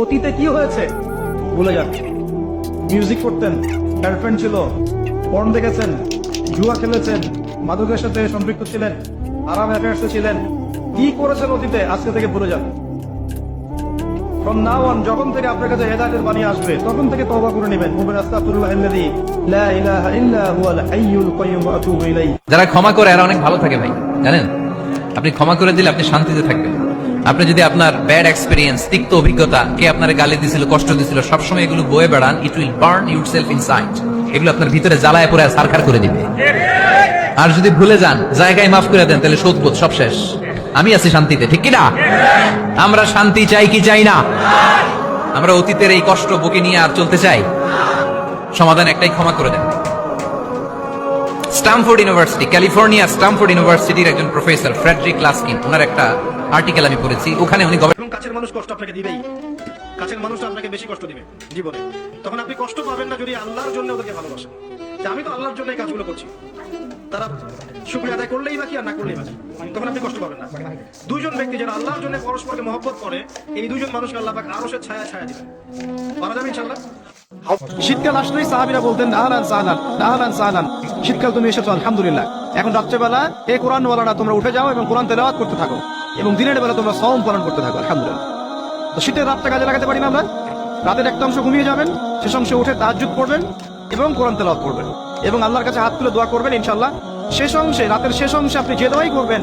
অতীতে কি হয়েছে? ভুলে যান। মিউজিক করতেন গার্লফ্রেন্ড ছিল পর্ন দেখেছেন, জুয়া খেলেছেন, মাদকের সাথে সম্পৃক্ত ছিলেন, আরাম অ্যাফেয়ার্সে ছিলেন। কি করেছেন অতীতে? আজকে থেকে ভুলে যান। ফ্রম নাও অন যখন থেকে আপনার কাছে হেদায়েতের বাণী আসবে, তখন থেকে তওবা করে নেবেন। মুবিন আস্তাগফিরুল্লাহ লা ইলাহা ইল্লা হুয়াল হাইয়ুল কাইয়্যুম ওয়া আতুবু ইলাইহি। যারা ক্ষমা করে, এরা অনেক ভালো থাকে ভাই, জানেন? আপনি ক্ষমা করে দিলে আপনি শান্তিতে থাকবেন। আপনি যদি আপনার ব্যাড এক্সপিরিয়েন্স তিক্ত অভিজ্ঞতা কে আপনার গালি দিছিল, কষ্ট দিছিল, সবসময় এগুলো বয়ে বেড়ান it will burn yourself inside এগুলো আপনার ভিতরে জ্বালায় পরে সারখার করে দিবে। আর যদি ভুলে যান, জায়গায় মাফ করে দেন, তাহলে শোধবোধ, সব শেষ। আমি আছি শান্তিতে, ঠিক কিনা আমরা শান্তি চাই কি চাই না? আমরা অতীতের এই কষ্ট বুকে নিয়ে আর চলতে চাই? সমাধান একটাই, ক্ষমা করে দেন। স্টামফোর্ড ইউনিভার্সিটি, ক্যালিফোর্নিয়া স্টামফোর্ড ইউনিভার্সিটির একজন প্রফেসর, ফ্রেডরিক লাস্কিন। ওনার একটা আর্টিকেল আমি পড়েছি। ওখানে উনি গবেষণা কাছের মানুষ কষ্ট আপনাকে দিবেই। কাছের মানুষ আপনাকে বেশি কষ্ট দিবে জীবনে। তখন আপনি কষ্ট পাবেন না যদি আল্লাহর জন্য ওদেরকে ভালোবাসেন। যে আমি তো আল্লাহর জন্য এই কাজগুলো করছি। তারা শুক্রিয়া আদায় করলেই বাকি আর না করলেই বাকি তখন আপনি কষ্ট পাবেন না। দুইজন ব্যক্তি যারা আল্লাহর জন্য পরস্পরকে মহব্বত করে, এই দুজন মানুষকে আল্লাহ পাক আরও ছায়া ছায়া দিবেন। পারা যাবে ইনশাল্লাহ শীতকাল আসলেই সাহাবিরা বলতেন আহলান সাহলান আহলান সাহলান। শীতকাল তুমি এসেছ, আলহামদুলিল্লাহ। এখন রাত্রেবেলা এই কোরআন ওয়ালারা তোমরা উঠে যাও এবং কোরআন তেলাওয়াত করতে থাকো এবং দিনের বেলা তোমরা সম পালন করতে থাকো, আলহামদুলিল্লাহ। তো শীতের রাতটা কাজে লাগাতে পারি না আমরা? রাতের একটা অংশ ঘুমিয়ে যাবেন, শেষ অংশে উঠে তাহাজ্জুদ করবেন এবং কোরআন তেলাওয়াত করবেন এবং আল্লাহর কাছে হাত তুলে দোয়া করবেন ইনশাল্লাহ শেষ অংশে, রাতের শেষ অংশে আপনি যে দোয়াই করবেন